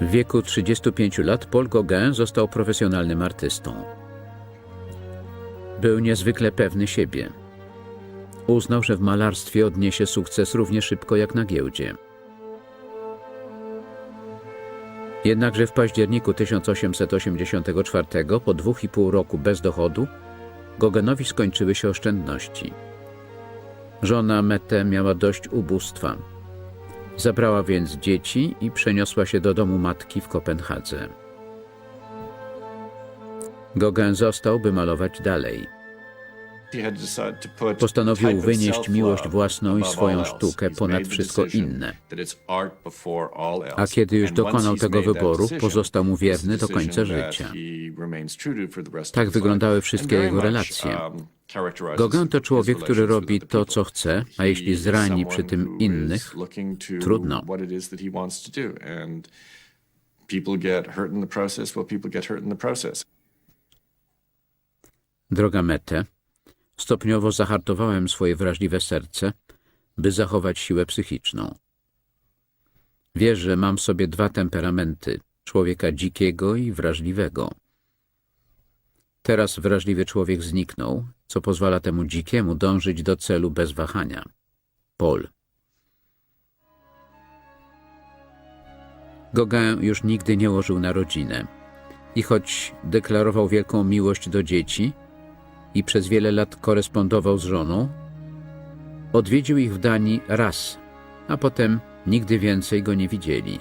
W wieku 35 lat Paul Gauguin został profesjonalnym artystą. Był niezwykle pewny siebie. Uznał, że w malarstwie odniesie sukces równie szybko jak na giełdzie. Jednakże w październiku 1884, po dwóch i pół roku bez dochodu, Gogenowi skończyły się oszczędności. Żona Mette miała dość ubóstwa. Zabrała więc dzieci i przeniosła się do domu matki w Kopenhadze. Gauguin został, by malować dalej. Postanowił wynieść miłość własną i swoją sztukę ponad wszystko inne. A kiedy już dokonał tego wyboru, pozostał mu wierny do końca życia. Tak wyglądały wszystkie jego relacje. Gauguin to człowiek, który robi to, co chce, a jeśli zrani przy tym innych, trudno. Droga Mette, stopniowo zahartowałem swoje wrażliwe serce, by zachować siłę psychiczną. Wiesz, że mam w sobie dwa temperamenty, człowieka dzikiego i wrażliwego. Teraz wrażliwy człowiek zniknął, co pozwala temu dzikiemu dążyć do celu bez wahania. Paul. Gauguin już nigdy nie łożył na rodzinę i choć deklarował wielką miłość do dzieci i przez wiele lat korespondował z żoną, odwiedził ich w Danii raz, a potem nigdy więcej go nie widzieli.